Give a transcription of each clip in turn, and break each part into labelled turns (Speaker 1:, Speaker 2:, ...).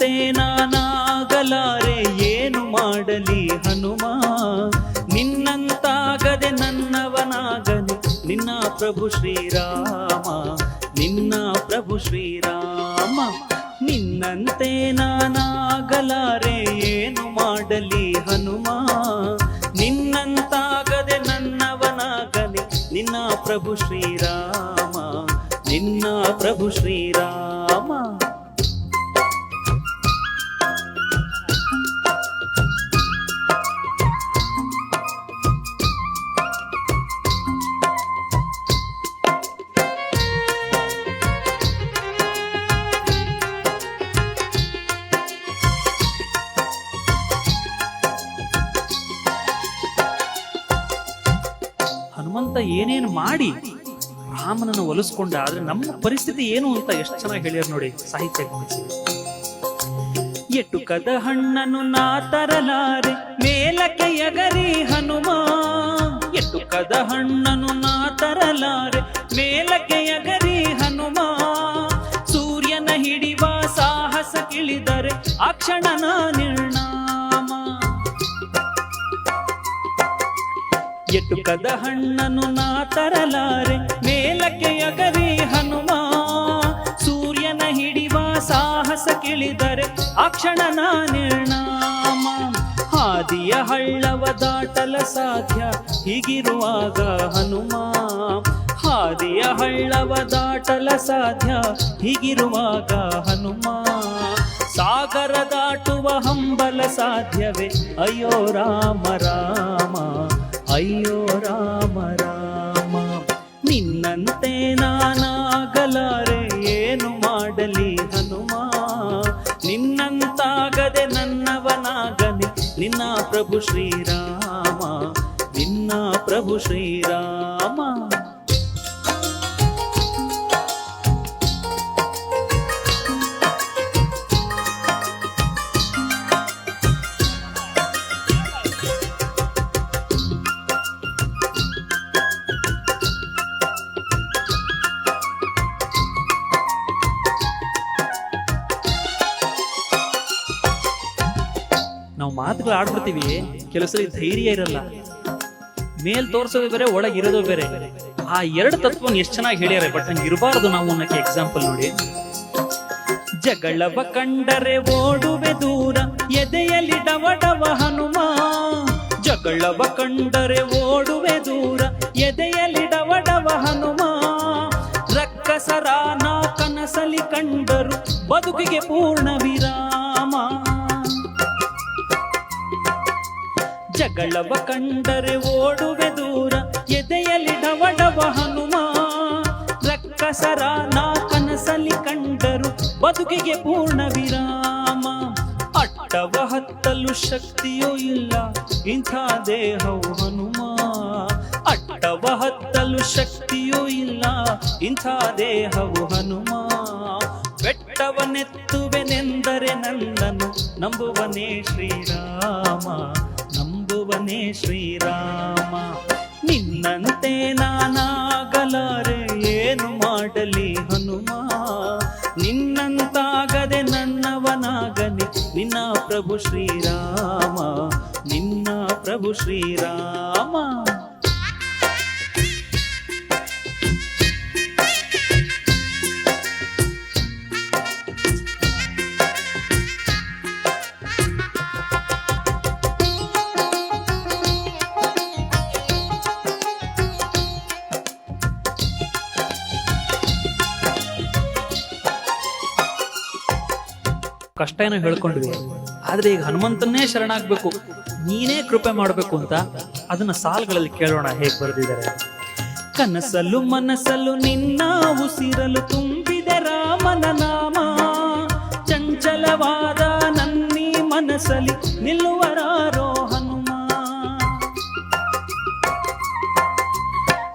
Speaker 1: ನಿನ್ನಂತೆ ನಾನಾಗಲಾರೆ, ಏನು ಮಾಡಲಿ ಹನುಮ? ನಿನ್ನಂತಾಗದೆ ನನ್ನವನಾಗಲಿ, ನಿನ್ನ ಪ್ರಭು ಶ್ರೀರಾಮ, ನಿನ್ನ ಪ್ರಭು ಶ್ರೀರಾಮ. ನಿನ್ನಂತೆ ನಾನಾಗಲಾರೆ, ಏನು ಮಾಡಲಿ ಹನುಮ? ನಿನ್ನಂತಾಗದೆ ನನ್ನವನಾಗಲಿ, ನಿನ್ನ ಪ್ರಭು ಶ್ರೀರಾಮ, ನಿನ್ನ ಪ್ರಭು ಶ್ರೀರಾಮ. ಹನುಮಂತ ಏನೇನು ಮಾಡಿ ರಾಮನನ್ನು ಒಲಿಸ್ಕೊಂಡ, ಆದ್ರೆ ನಮ್ಮ ಪರಿಸ್ಥಿತಿ ಏನು ಅಂತ ಎಷ್ಟು ಚೆನ್ನಾಗಿ ಹೇಳ್ಯಾರ ನೋಡಿ ಸಾಹಿತ್ಯ ಗಮನಿಸಿ ಕದ ಹಣ್ಣನು ನಾ ತರಲಾರೆ, ಮೇಲಕ್ಕೆ ಎಗರಿ ಹನುಮ. ಕದ ಹಣ್ಣನು ನಾ ತರಲಾರೆ, ಮೇಲಕ್ಕೆ ಎಗರಿ ಹನುಮ. ಸೂರ್ಯನ ಹಿಡಿವ ಸಾಹಸ ಕಿಳಿದರೆ ಆ ಕ್ಷಣನ ಎಟುಕದ ಹಣ್ಣನ್ನು ನಾ ತರಲಾರೆ ಮೇಲಕ್ಕೆ ಅಗರಿ ಹನುಮ. ಸೂರ್ಯನ ಹಿಡಿವ ಸಾಹಸ ಕೇಳಿದರೆ, ಆ ನಾ ನಿರ್ಣಾಮ ಹಾದಿಯ ಹಳ್ಳವ ದಾಟಲ ಸಾಧ್ಯ, ಹೀಗಿರುವಾಗ ಹನುಮ. ಹಾದಿಯ ಹಳ್ಳವ ದಾಟಲ ಸಾಧ್ಯ, ಹೀಗಿರುವಾಗ ಹನುಮ. ಸಾಗರ ದಾಟುವ ಹಂಬಲ ಸಾಧ್ಯವೇ, ಅಯ್ಯೋ ರಾಮ ರಾಮ. ಅಯ್ಯೋ ರಾಮ ರಾಮ, ನಿನ್ನಂತೆ ನಾನಾಗಲಾರೆ, ಏನು ಮಾಡಲಿ ಹನುಮ? ನಿನ್ನಂತಾಗದೆ ನನ್ನವನಾಗಲಿ, ನಿನ್ನ ಪ್ರಭು ಶ್ರೀರಾಮ, ನಿನ್ನ ಪ್ರಭು ಶ್ರೀರಾಮ. ಮಾತುಗಳು ಆಡ್ಬಿಡ್ತೀವಿ. ಕೆಲವು ಸಲ ಧೈರ್ಯ ಇರಲ್ಲ. ಮೇಲ್ ತೋರ್ಸೋದು ಬೇರೆ, ಒಳಗೆ ಇರೋದು ಬೇರೆ. ಆ ಎರಡು ತತ್ವನ ಎಷ್ಟು ಚೆನ್ನಾಗಿ ಹೇಳ್ಯಾರೆ, ಬಟ್ ಹಂಗೆ ಇರಬಾರ್ದು ನಾವು ಅನ್ನಕ್ಕೆ ಎಕ್ಸಾಂಪಲ್ ನೋಡಿ. ಜಗಳವ ಕಂಡರೆ ಓಡುವೆ ದೂರ, ಎದೆಯಲ್ಲಿ ಡವಡವ ಹನುಮ. ಜಗಳವ ಕಂಡರೆ ಓಡುವೆ ದೂರ, ಎದೆಯಲ್ಲಿ ಡವಡವ ಹನುಮ. ರಕ್ಕಸರ ನಾ ಕನಸಲಿ ಕಂಡರು, ಬದುಕಿಗೆ ಪೂರ್ಣ ವಿರಾಮ. ಜಗಳವ ಕಂಡರೆ ಓಡುವೆ ದೂರ, ಎದೆಯಲ್ಲಿ ಡವಡವ ಹನುಮ. ರಕ್ಕಸರ ನಾ ಕನಸಲಿ ಕಂಡರು ಬದುಕಿಗೆ ಪೂರ್ಣ ವಿರಾಮ. ಅಟ್ಟವ ಹತ್ತಲು ಶಕ್ತಿಯೂ ಇಲ್ಲ, ಇಂಥ ದೇಹವು ಹನುಮ. ಅಟ್ಟವ ಹತ್ತಲು ಶಕ್ತಿಯೂ ಇಲ್ಲ, ಇಂಥ ದೇಹವು ಹನುಮ. ಬೆಟ್ಟವನೆತ್ತುವೆನೆಂದರೆ ನಂದನು, ನಂಬುವನೇ ಶ್ರೀರಾಮ. ನಂಬುವನೇ ಶ್ರೀರಾಮ. ನಿನ್ನಂತೆ ನಾನಾಗಲಾರೆ ಏನು ಮಾಡಲಿ ಹನುಮ? ನಿನ್ನಂತಾಗದೆ ನನ್ನವನಾಗಲಿ ನಿನ್ನ ಪ್ರಭು ಶ್ರೀರಾಮ. ನಿನ್ನ ಪ್ರಭು ಶ್ರೀರಾಮ. ಕಷ್ಟ ಏನೋ ಹೇಳ್ಕೊಂಡ್ವಿ. ಆದ್ರೆ ಈಗ ಹನುಮಂತನ್ನೇ ಶರಣಾಗ್ಬೇಕು. ನೀನೇ ಕೃಪೆ ಮಾಡಬೇಕು ಅಂತ ಅದನ್ನ ಸಾಲುಗಳಲ್ಲಿ ಕೇಳೋಣ ಹೇಗ್ ಬರೆದಿದ್ದಾರೆ. ಕನಸಲು ಮನಸಲು ನಿನ್ನ ಉಸಿರಲು ತುಂಬಿದೆ ರಾಮನ ನಾಮ. ಚಂಚಲವಾದ ನನ್ನಿ ಮನಸ್ಸಲಿ ನಿಲ್ಲುವರಾರೋ ಹನುಮ.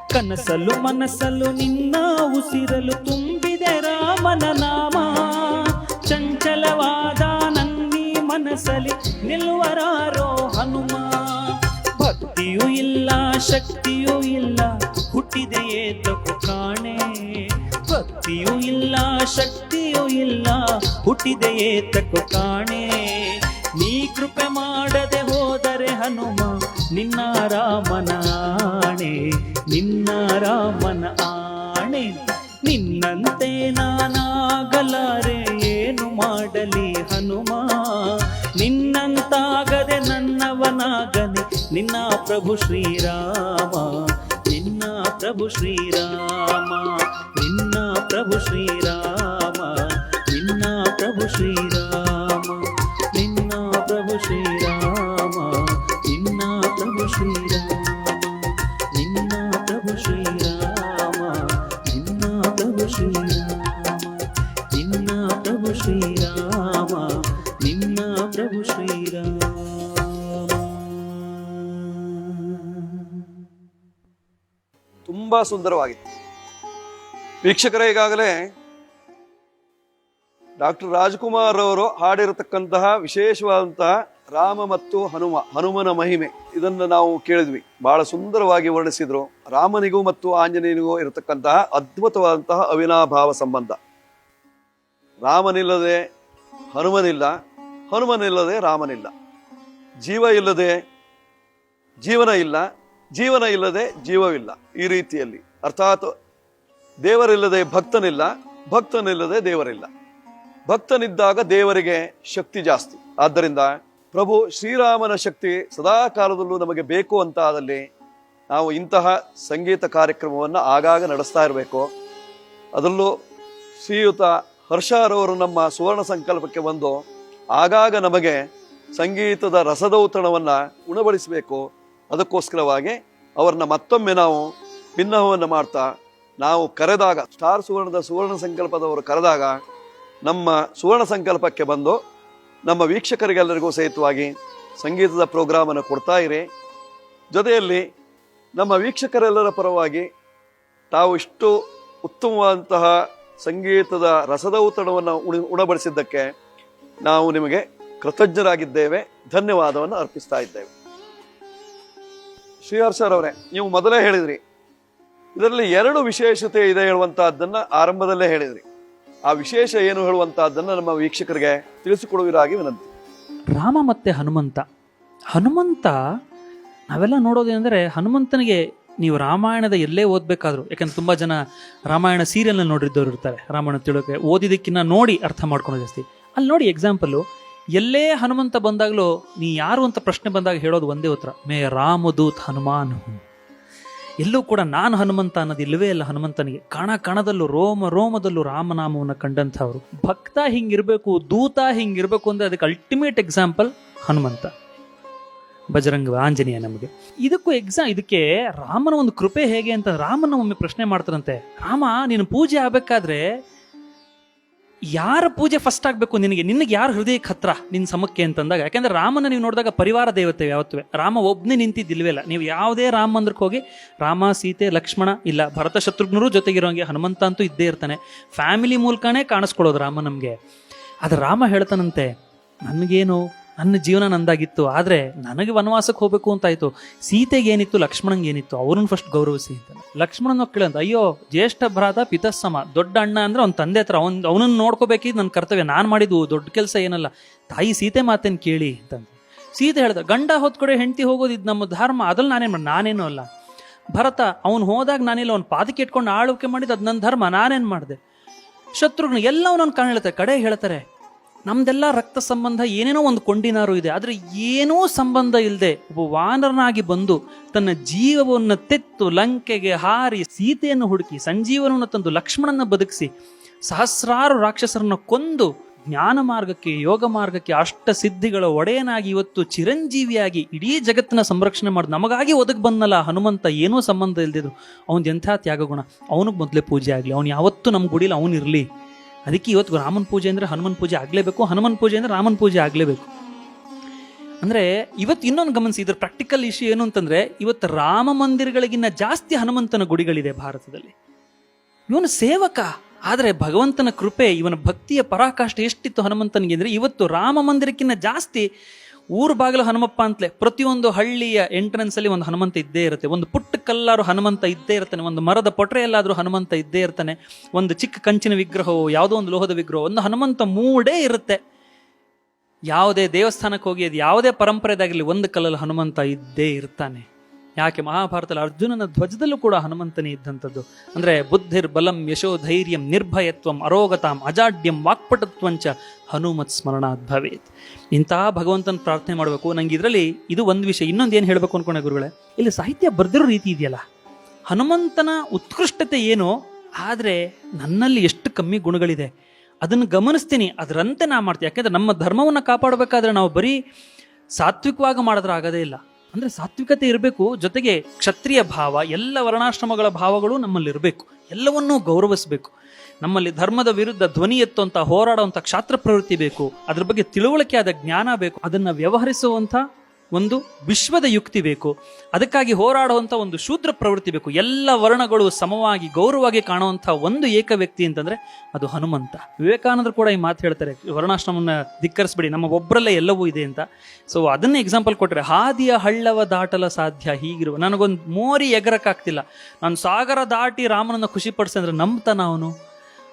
Speaker 1: ಕನಸಲು ಮನಸಲು ನಿನ್ನ ಉಸಿರಲು ತುಂಬಿದೆ ರಾಮನ ನಾಮ. ಚಂಚಲವಾದ ನನ್ನಿ ಮನಸ್ಸಲ್ಲಿ ನಿಲ್ವರಾರೋ ಹನುಮ. ಭಕ್ತ ಭಕ್ತಿಯೂ ಇಲ್ಲ, ಶಕ್ತಿಯೂ ಇಲ್ಲ, ಹುಟ್ಟಿದೆಯೇ ತಪ್ಪು ಕಾಣೆ. ಭಕ್ತಿಯೂ ಇಲ್ಲ, ಶಕ್ತಿಯೂ ಇಲ್ಲ, ಹುಟ್ಟಿದೆಯೇ ತಕ್ಕು ಕಾಣೆ. ನೀ ಕೃಪೆ ಮಾಡದೆ ಹೋದರೆ ಹನುಮ, ನಿನ್ನ ರಾಮನ ಆಣೆ, ನಿನ್ನ ರಾಮನ ಆಣೆ. ನಿನ್ನಂತೆ ನಾನಾಗಲಾರೆ. ಏನು ಮಾಡಲಿ ಹನುಮ? ನಿನ್ನಂತಾಗದೆ ನನ್ನವನಾಗಲಿ ನಿನ್ನ ಪ್ರಭು ಶ್ರೀರಾಮ. ನಿನ್ನ ಪ್ರಭು ಶ್ರೀರಾಮ, ನಿನ್ನ ಪ್ರಭು ಶ್ರೀರಾಮ, ನಿನ್ನ ಪ್ರಭು ಶ್ರೀರಾಮ.
Speaker 2: ತುಂಬಾ ಸುಂದರವಾಗಿತ್ತು. ವೀಕ್ಷಕರೇ, ಈಗಾಗಲೇ ಡಾಕ್ಟರ್ ರಾಜ್ಕುಮಾರ್ ಅವರು ಹಾಡಿರತಕ್ಕಂತಹ ವಿಶೇಷವಾದಂತಹ ರಾಮ ಮತ್ತು ಹನುಮ, ಹನುಮನ ಮಹಿಮೆ, ಇದನ್ನು ನಾವು ಕೇಳಿದ್ವಿ. ಬಹಳ ಸುಂದರವಾಗಿ ವರ್ಣಿಸಿದ್ರು. ರಾಮನಿಗೂ ಮತ್ತು ಆಂಜನೇಯನಿಗೂ ಇರತಕ್ಕಂತಹ ಅದ್ಭುತವಾದಂತಹ ಅವಿನಾಭಾವ ಸಂಬಂಧ. ರಾಮನಿಲ್ಲದೆ ಹನುಮನಿಲ್ಲ, ಹನುಮನಿಲ್ಲದೆ ರಾಮನಿಲ್ಲ. ಜೀವ ಇಲ್ಲದೆ ಜೀವನ ಇಲ್ಲ ಜೀವನ ಇಲ್ಲದೆ ಜೀವವಿಲ್ಲ ಈ ರೀತಿಯಲ್ಲಿ. ಅರ್ಥಾತ್ ದೇವರಿಲ್ಲದೆ ಭಕ್ತನಿಲ್ಲ, ಭಕ್ತನಿಲ್ಲದೆ ದೇವರಿಲ್ಲ. ಭಕ್ತನಿದ್ದಾಗ ದೇವರಿಗೆ ಶಕ್ತಿ ಜಾಸ್ತಿ. ಆದ್ದರಿಂದ ಪ್ರಭು ಶ್ರೀರಾಮನ ಶಕ್ತಿ ಸದಾ ಕಾಲದಲ್ಲೂ ನಮಗೆ ಬೇಕು ಅಂತ ಆದಲ್ಲಿ ನಾವು ಇಂತಹ ಸಂಗೀತ ಕಾರ್ಯಕ್ರಮವನ್ನು ಆಗಾಗ ನಡೆಸ್ತಾ ಇರಬೇಕು. ಅದರಲ್ಲೂ ಶ್ರೀಯುತ ಹರ್ಷಾರವರು ನಮ್ಮ ಸುವರ್ಣ ಸಂಕಲ್ಪಕ್ಕೆ ಬಂದು ಆಗಾಗ ನಮಗೆ ಸಂಗೀತದ ರಸದೌತಣವನ್ನು ಉಣಬಡಿಸಬೇಕು. ಅದಕ್ಕೋಸ್ಕರವಾಗಿ ಅವರನ್ನ ಮತ್ತೊಮ್ಮೆ ನಾವು ಭಿನ್ನಹವನ್ನು ಮಾಡ್ತಾ, ನಾವು ಕರೆದಾಗ, ಸ್ಟಾರ್ ಸುವರ್ಣದ ಸುವರ್ಣ ಸಂಕಲ್ಪದವರು ಕರೆದಾಗ, ನಮ್ಮ ಸುವರ್ಣ ಸಂಕಲ್ಪಕ್ಕೆ ಬಂದು ನಮ್ಮ ವೀಕ್ಷಕರಿಗೆಲ್ಲರಿಗೂ ಸಹಿತವಾಗಿ ಸಂಗೀತದ ಪ್ರೋಗ್ರಾಮನ್ನು ಕೊಡ್ತಾ ಇರಿ. ಜೊತೆಯಲ್ಲಿ ನಮ್ಮ ವೀಕ್ಷಕರೆಲ್ಲರ ಪರವಾಗಿ ತಾವು ಇಷ್ಟು ಉತ್ತಮವಾದಂತಹ ಸಂಗೀತದ ರಸದೌತಣವನ್ನು ಉಣಿ, ಉಣಬಡಿಸಿದ್ದಕ್ಕೆ ನಾವು ನಿಮಗೆ ಕೃತಜ್ಞರಾಗಿದ್ದೇವೆ. ಧನ್ಯವಾದವನ್ನು ಅರ್ಪಿಸ್ತಾ ಇದ್ದೇವೆ. ಶ್ರೀಹರ್ಷರ್ ಅವರೇ, ನೀವು ಮೊದಲೇ ಹೇಳಿದ್ರಿ. ಇದರಲ್ಲಿ ಎರಡು ವಿಶೇಷತೆ ಇದೆ ಹೇಳುವಂತಹದ್ದನ್ನ ಆರಂಭದಲ್ಲೇ ಹೇಳಿದ್ರಿ. ಆ ವಿಶೇಷ ಏನು ಹೇಳುವಂತಹದ್ದನ್ನ ನಮ್ಮ ವೀಕ್ಷಕರಿಗೆ ತಿಳಿಸಿಕೊಡುವಿರಾಗಿ ವಿನಂತಿ.
Speaker 1: ರಾಮ ಮತ್ತೆ ಹನುಮಂತ. ಹನುಮಂತ, ನಾವೆಲ್ಲ ನೋಡೋದೇನೆಂದರೆ ಹನುಮಂತನಿಗೆ ನೀವು ರಾಮಾಯಣದ ಎಲ್ಲೇ ಓದಬೇಕಾದ್ರು, ಯಾಕಂದ್ರೆ ತುಂಬ ಜನ ರಾಮಾಯಣ ಸೀರಿಯಲ್ನ ನೋಡಿದ್ದವ್ರು ಇರ್ತಾರೆ. ರಾಮಾಯಣ ತಿಳೋಕೆ ಓದಿದ್ದಕ್ಕಿಂತ ನೋಡಿ ಅರ್ಥ ಮಾಡ್ಕೊಂಡು ಜಾಸ್ತಿ. ಅಲ್ಲಿ ನೋಡಿ ಎಕ್ಸಾಂಪಲು ಎಲ್ಲೇ ಹನುಮಂತ ಬಂದಾಗಲೂ ನೀ ಯಾರು ಅಂತ ಪ್ರಶ್ನೆ ಬಂದಾಗ ಹೇಳೋದು ಒಂದೇ ಉತ್ತರ, ಮೇ ರಾಮದೂತ್ ಹನುಮಾನ್ ಎಲ್ಲೂ ಕೂಡ ನಾನು ಹನುಮಂತ ಅನ್ನೋದು ಇಲ್ಲವೇ ಇಲ್ಲ ಹನುಮಂತನಿಗೆ. ಕಣ ಕಣದಲ್ಲೂ, ರೋಮ ರೋಮದಲ್ಲೂ ರಾಮನಾಮವನ್ನು ಕಂಡಂಥವ್ರು. ಭಕ್ತ ಹಿಂಗಿರಬೇಕು, ದೂತ ಹಿಂಗಿರ್ಬೇಕು ಅಂದರೆ ಅದಕ್ಕೆ ಅಲ್ಟಿಮೇಟ್ ಎಕ್ಸಾಂಪಲ್ ಹನುಮಂತ. ಬಜರಂಗ ಆಂಜನೇಯ ನಮಗೆ. ಇದಕ್ಕೂ ಎಕ್ಸಾ ಇದಕ್ಕೆ ರಾಮನ ಒಂದು ಕೃಪೆ ಹೇಗೆ ಅಂತ ರಾಮನ ಒಮ್ಮೆ ಪ್ರಶ್ನೆ ಮಾಡ್ತಾರಂತೆ. ರಾಮ, ನೀನು ಪೂಜೆ ಆಗ್ಬೇಕಾದ್ರೆ ಯಾರ ಪೂಜೆ ಫಸ್ಟ್ ಆಗಬೇಕು ನಿನಗೆ? ನಿನಗೆ ಯಾರು ಹೃದಯಕ್ಕೆ ಹತ್ರ ನಿನ್ನ ಸಮಕ್ಕೆ ಅಂತಂದಾಗ? ಯಾಕಂದ್ರೆ ರಾಮನ ನೀವು ನೋಡಿದಾಗ ಪರಿವಾರ ದೇವತೆ ಯಾವತ್ತೂ. ರಾಮ ಒಬ್ಬನೇ ನಿಂತಿದ್ದಿಲ್ವೇ ಇಲ್ಲ ನೀವು ಯಾವುದೇ ರಾಮ ಮಂದಿರಕ್ಕೆ ಹೋಗಿ ರಾಮ, ಸೀತೆ, ಲಕ್ಷ್ಮಣ, ಇಲ್ಲ ಭರತ ಶತ್ರುಘ್ನರು ಜೊತೆಗಿರೋಂಗೆ ಹನುಮಂತ ಅಂತೂ ಇದ್ದೇ ಇರ್ತಾನೆ. ಫ್ಯಾಮಿಲಿ ಮೂಲಕನೇ ಕಾಣಿಸ್ಕೊಳ್ಳೋದು ರಾಮ ನಮಗೆ. ಅದು ರಾಮ ಹೇಳ್ತಾನಂತೆ, ನನಗೇನು ನನ್ನ ಜೀವನ ನಂದಾಗಿತ್ತು, ಆದರೆ ನನಗೆ ವನವಾಸಕ್ಕೆ ಹೋಗ್ಬೇಕು ಅಂತಾಯಿತು. ಸೀತೆಗೆ ಏನಿತ್ತು, ಲಕ್ಷ್ಮಣಂಗೆ ಏನಿತ್ತು, ಅವ್ರನ್ನ ಫಸ್ಟ್ ಗೌರವಿಸಿ ಅಂತ. ಲಕ್ಷ್ಮಣನ ಕೇಳಂತ ಅಯ್ಯೋ, ಜ್ಯೇಷ್ಠ ಭ್ರಾತ, ಪಿತಸ್ಸಮ, ದೊಡ್ಡ ಅಣ್ಣ ಅಂದ್ರೆ ಅವ್ನ ತಂದೆ ಹತ್ರ, ಅವ್ನು, ಅವನನ್ನು ನೋಡ್ಕೋಬೇಕಿದ್ ನನ್ನ ಕರ್ತವ್ಯ, ನಾನು ಮಾಡಿದ್ದು ದೊಡ್ಡ ಕೆಲಸ ಏನಲ್ಲ. ತಾಯಿ ಸೀತೆ ಮಾತೇನು ಕೇಳಿ ಅಂತ ಸೀತೆ ಹೇಳ್ದ, ಗಂಡ ಹೊತ್ಕಡೆ ಹೆಂಡತಿ ಹೋಗೋದು ಇದು ನಮ್ಮ ಧರ್ಮ, ಅದ್ರಲ್ಲಿ ನಾನೇನು ಮಾಡಿ, ನಾನೇನು ಅಲ್ಲ. ಭರತ, ಅವ್ನು ಹೋದಾಗ ನಾನಿಲ್ಲ ಅವ್ನ ಪಾದಕ್ಕೆ ಇಟ್ಕೊಂಡು ಆಳ್ವಿಕೆ ಮಾಡಿದ್ದು ಅದು ನನ್ನ ಧರ್ಮ, ನಾನೇನು ಮಾಡಿದೆ? ಶತ್ರುಘ್ನ ಎಲ್ಲವನ್ನೊಂದು ಕಾಣ ಹೇಳ್ತಾರೆ ಕಡೆ ಹೇಳ್ತಾರೆ ನಮ್ದೆಲ್ಲ ರಕ್ತ ಸಂಬಂಧ ಏನೇನೋ ಒಂದು ಕೊಂಡಿನಾರು ಇದೆ, ಆದರೆ ಏನೂ ಸಂಬಂಧ ಇಲ್ಲದೆ ಒಬ್ಬ ವಾನರನಾಗಿ ಬಂದು ತನ್ನ ಜೀವವನ್ನು ತೆತ್ತು ಲಂಕೆಗೆ ಹಾರಿ ಸೀತೆಯನ್ನು ಹುಡುಕಿ ಸಂಜೀವನವನ್ನು ತಂದು ಲಕ್ಷ್ಮಣನ ಬದುಕಿಸಿ ಸಹಸ್ರಾರು ರಾಕ್ಷಸರನ್ನು ಕೊಂದು ಜ್ಞಾನ ಮಾರ್ಗಕ್ಕೆ, ಯೋಗ ಮಾರ್ಗಕ್ಕೆ ಅಷ್ಟ ಸಿದ್ಧಿಗಳ ಒಡೆಯನಾಗಿ ಇವತ್ತು ಚಿರಂಜೀವಿಯಾಗಿ ಇಡೀ ಜಗತ್ತಿನ ಸಂರಕ್ಷಣೆ ಮಾಡಿ ನಮಗಾಗಿ ಒದಗಿ ಬಂದಲ್ಲ ಹನುಮಂತ ಏನೂ ಸಂಬಂಧ ಇಲ್ದಿದ್ರು. ಅವನ್ ಎಂಥ ತ್ಯಾಗಗುಣ? ಅವನಿಗೆ ಮೊದಲೇ ಪೂಜೆ ಆಗಲಿ, ಅವ್ನು ಯಾವತ್ತೂ ನಮ್ಮ ಗುಡಿಲಿ ಅವನಿರಲಿ. ಅದಕ್ಕೆ ಇವತ್ತು ರಾಮನ ಪೂಜೆ ಅಂದರೆ ಹನುಮನ್ ಪೂಜೆ ಆಗಲೇಬೇಕು, ಹನುಮನ್ ಪೂಜೆ ಅಂದರೆ ರಾಮನ ಪೂಜೆ ಆಗಲೇಬೇಕು. ಅಂದರೆ ಇವತ್ತು ಇನ್ನೊಂದು ಗಮನಿಸಿ, ಇದ್ರ ಪ್ರಾಕ್ಟಿಕಲ್ ಇಶ್ಯೂ ಏನು ಅಂತಂದ್ರೆ, ಇವತ್ತು ರಾಮ ಮಂದಿರಗಳಿಗಿನ್ನ ಜಾಸ್ತಿ ಹನುಮಂತನ ಗುಡಿಗಳಿದೆ ಭಾರತದಲ್ಲಿ. ಇವನು ಸೇವಕ, ಆದರೆ ಭಗವಂತನ ಕೃಪೆ, ಇವನ ಭಕ್ತಿಯ ಪರಾಕಾಷ್ಠೆ ಎಷ್ಟಿತ್ತು ಹನುಮಂತನಿಗೆ ಅಂದರೆ, ಇವತ್ತು ರಾಮ ಮಂದಿರಕ್ಕಿಂತ ಜಾಸ್ತಿ ಊರು ಬಾಗಿಲು ಹನುಮಪ್ಪ ಅಂತಲೇ ಪ್ರತಿಯೊಂದು ಹಳ್ಳಿಯ ಎಂಟ್ರೆನ್ಸ್ ಅಲ್ಲಿ ಒಂದು ಹನುಮಂತ ಇದ್ದೇ ಇರುತ್ತೆ. ಒಂದು ಪುಟ್ಟ ಕಲ್ಲಾರು ಹನುಮಂತ ಇದ್ದೇ ಇರ್ತಾನೆ. ಒಂದು ಮರದ ಪೊಟ್ರೆಯಲ್ಲಾದರೂ ಹನುಮಂತ ಇದ್ದೇ ಇರ್ತಾನೆ. ಒಂದು ಚಿಕ್ಕ ಕಂಚಿನ ವಿಗ್ರಹವೋ, ಯಾವುದೋ ಒಂದು ಲೋಹದ ವಿಗ್ರಹ ಒಂದು ಹನುಮಂತ ಮೂಡೇ ಇರುತ್ತೆ. ಯಾವುದೇ ದೇವಸ್ಥಾನಕ್ಕೆ ಹೋಗಿ ಅದು ಯಾವುದೇ ಪರಂಪರೆದಾಗಿರಲಿ ಒಂದು ಕಲ್ಲಲ್ಲಿ ಹನುಮಂತ ಇದ್ದೇ ಇರ್ತಾನೆ. ಯಾಕೆ ಮಹಾಭಾರತದಲ್ಲಿ ಅರ್ಜುನನ ಧ್ವಜದಲ್ಲೂ ಕೂಡ ಹನುಮಂತನೇ ಇದ್ದಂಥದ್ದು. ಅಂದರೆ ಬುದ್ಧಿರ್ ಬಲಂ ಯಶೋ ಧೈರ್ಯಂ ನಿರ್ಭಯತ್ವಂ ಅರೋಗತಾಂ ಅಜಾಡ್ಯಂ ವಾಕ್ಪಟತ್ವಂಚ ಹನುಮತ್ ಸ್ಮರಣಾತ್ ಭವೇತ್. ಇಂತಹ ಭಗವಂತನ ಪ್ರಾರ್ಥನೆ ಮಾಡಬೇಕು. ನಂಗೆ ಇದರಲ್ಲಿ ಇದು ಒಂದು ವಿಷಯ, ಇನ್ನೊಂದು ಏನು ಹೇಳಬೇಕು ಅನ್ಕೊಂಡೆ ಗುರುಗಳೇ? ಇಲ್ಲಿ ಸಾಹಿತ್ಯ ಬರ್ದಿರೋ ರೀತಿ ಇದೆಯಲ್ಲ? ಹನುಮಂತನ ಉತ್ಕೃಷ್ಟತೆ ಏನೋ? ಆದರೆ ನನ್ನಲ್ಲಿ ಎಷ್ಟು ಕಮ್ಮಿ ಗುಣಗಳಿದೆ. ಅದನ್ನು ಗಮನಿಸ್ತೀನಿ, ಅದರಂತೆ ನಾ ಮಾಡ್ತೀನಿ. ಯಾಕೆಂದ್ರೆ ನಮ್ಮ ಧರ್ಮವನ್ನು ಕಾಪಾಡಬೇಕಾದ್ರೆ ನಾವು ಬರೀ ಸಾತ್ವಿಕವಾಗಿ ಮಾಡಿದ್ರೆ ಆಗೋದೇ ಇಲ್ಲ. ಅಂದ್ರೆ ಸಾತ್ವಿಕತೆ ಇರಬೇಕು, ಜೊತೆಗೆ ಕ್ಷತ್ರಿಯ ಭಾವ, ಎಲ್ಲ ವರ್ಣಾಶ್ರಮಗಳ ಭಾವಗಳು ನಮ್ಮಲ್ಲಿ ಇರಬೇಕು. ಎಲ್ಲವನ್ನೂ ಗೌರವಿಸಬೇಕು. ನಮ್ಮಲ್ಲಿ ಧರ್ಮದ ವಿರುದ್ಧ ಧ್ವನಿ ಎತ್ತುವಂತ ಹೋರಾಡುವಂತ ಕ್ಷಾತ್ರ ಪ್ರವೃತ್ತಿ ಬೇಕು. ಅದ್ರ ಬಗ್ಗೆ ತಿಳುವಳಿಕೆ ಆದ ಜ್ಞಾನ ಬೇಕು. ಅದನ್ನ ವ್ಯವಹರಿಸುವಂತ ಒಂದು ವಿಶ್ವದ ಯುಕ್ತಿ ಬೇಕು. ಅದಕ್ಕಾಗಿ ಹೋರಾಡುವಂಥ ಒಂದು ಶೂದ್ರ ಪ್ರವೃತ್ತಿ ಬೇಕು. ಎಲ್ಲ ವರ್ಣಗಳು ಸಮವಾಗಿ ಗೌರವವಾಗಿ ಕಾಣುವಂಥ ಒಂದು ಏಕ ವ್ಯಕ್ತಿ ಅಂತಂದರೆ ಅದು ಹನುಮಂತ. ವಿವೇಕಾನಂದರು ಕೂಡ ಈ ಮಾತು ಹೇಳ್ತಾರೆ. ವರ್ಣಾಶ್ರಮವನ್ನು ಧಿಕ್ಕರಿಸ್ಬಿಡಿ, ನಮ್ಮ ಒಬ್ಬರಲ್ಲೇ ಎಲ್ಲವೂ ಇದೆ ಅಂತ. ಸೊ ಅದನ್ನೇ ಎಕ್ಸಾಂಪಲ್ ಕೊಟ್ಟರೆ ಹಾದಿಯ ಹಳ್ಳವ ದಾಟಲ ಸಾಧ್ಯ ಹೀಗಿರುವ, ನನಗೊಂದು ಮೋರಿ ಎಗರಕ್ಕಾಗ್ತಿಲ್ಲ. ನಾನು ಸಾಗರ ದಾಟಿ ರಾಮನನ್ನು ಖುಷಿಪಡಿಸಿದ್ರೆ ನಂಬ್ತಾನ ಅವನು?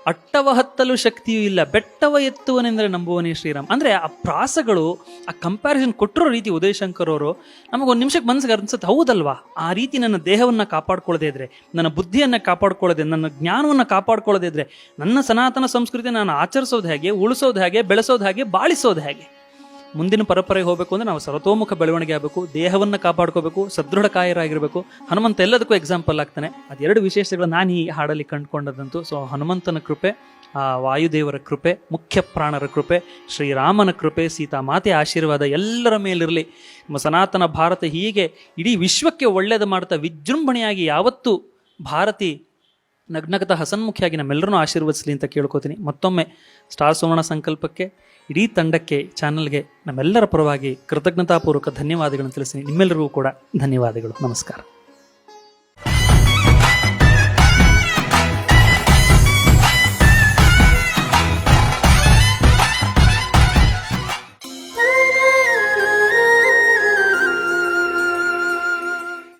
Speaker 1: ಅಟ್ಟವ ಹತ್ತಲು ಶಕ್ತಿಯೂ ಇಲ್ಲ, ಬೆಟ್ಟವ ಎತ್ತುವನೆಂದರೆ ನಂಬುವನೇ ಶ್ರೀರಾಮ್. ಅಂದರೆ ಆ ಪ್ರಾಸಗಳು, ಆ ಕಂಪ್ಯಾರಿಸನ್ ಕೊಟ್ಟಿರೋ ರೀತಿ ಉದಯಶಂಕರ್ ಅವರು, ನಮಗೊಂದು ನಿಮಿಷಕ್ಕೆ ಮನಸ್ಸಿಗೆ ಅನ್ಸುತ್ತೆ, ಹೌದಲ್ವಾ? ಆ ರೀತಿ ನನ್ನ ದೇಹವನ್ನು ಕಾಪಾಡ್ಕೊಳ್ಳದೇ ಇದ್ರೆ, ನನ್ನ ಬುದ್ಧಿಯನ್ನ ಕಾಪಾಡ್ಕೊಳ್ಳದೆ, ನನ್ನ ಜ್ಞಾನವನ್ನು ಕಾಪಾಡ್ಕೊಳ್ಳೋದೇ ಇದ್ರೆ, ನನ್ನ ಸನಾತನ ಸಂಸ್ಕೃತಿ ನಾನು ಆಚರಿಸೋದು ಹೇಗೆ, ಉಳಿಸೋದು ಹೇಗೆ, ಬೆಳೆಸೋದು ಹೇಗೆ, ಬಾಳಿಸೋದು ಹೇಗೆ? ಮುಂದಿನ ಪರಂಪರೆಗೆ ಹೋಗಬೇಕು ಅಂದ್ರೆ ನಾವು ಸರ್ವತೋಮುಖ ಬೆಳವಣಿಗೆ ಆಗಬೇಕು, ದೇಹವನ್ನು ಕಾಪಾಡ್ಕೋಬೇಕು, ಸದೃಢ ಕಾಯರಾಗಿರಬೇಕು. ಹನುಮಂತ ಎಲ್ಲದಕ್ಕೂ ಎಕ್ಸಾಂಪಲ್ ಆಗ್ತಾನೆ. ಅದೆರಡು ವಿಶೇಷಗಳು ನಾನು ಈ ಹಾಡಲ್ಲಿ ಕಂಡುಕೊಂಡದಂತೂ. ಸೊ ಹನುಮಂತನ ಕೃಪೆ, ಆ, ವಾಯುದೇವರ ಕೃಪೆ, ಮುಖ್ಯ ಪ್ರಾಣರ ಕೃಪೆ, ಶ್ರೀರಾಮನ ಕೃಪೆ, ಸೀತಾ ಮಾತೆ ಆಶೀರ್ವಾದ ಎಲ್ಲರ ಮೇಲಿರಲಿ. ಸನಾತನ ಭಾರತ ಹೀಗೆ ಇಡೀ ವಿಶ್ವಕ್ಕೆ ಒಳ್ಳೆಯದು ಮಾಡ್ತಾ ವಿಜೃಂಭಣೆಯಾಗಿ ಯಾವತ್ತೂ ಭಾರತಿ ನಗ್ನಗತ ಹಸನ್ಮುಖಿಯಾಗಿ ನಮ್ಮೆಲ್ಲರನ್ನೂ ಆಶೀರ್ವದಿಸಲಿ ಅಂತ ಕೇಳ್ಕೋತೀನಿ. ಮತ್ತೊಮ್ಮೆ, ಸ್ಟಾರ್ ಸುವರ್ಣ ಸಂಕಲ್ಪಕ್ಕೆ ಇಡೀ ತಂಡಕ್ಕೆ ಚಾನಲ್ಗೆ ನಮ್ಮೆಲ್ಲರ ಪರವಾಗಿ ಕೃತಜ್ಞತಾಪೂರ್ವಕ ಧನ್ಯವಾದಗಳನ್ನು ತಿಳಿಸಿ ನಿಮ್ಮೆಲ್ಲರಿಗೂ ಕೂಡ ಧನ್ಯವಾದಗಳು. ನಮಸ್ಕಾರ.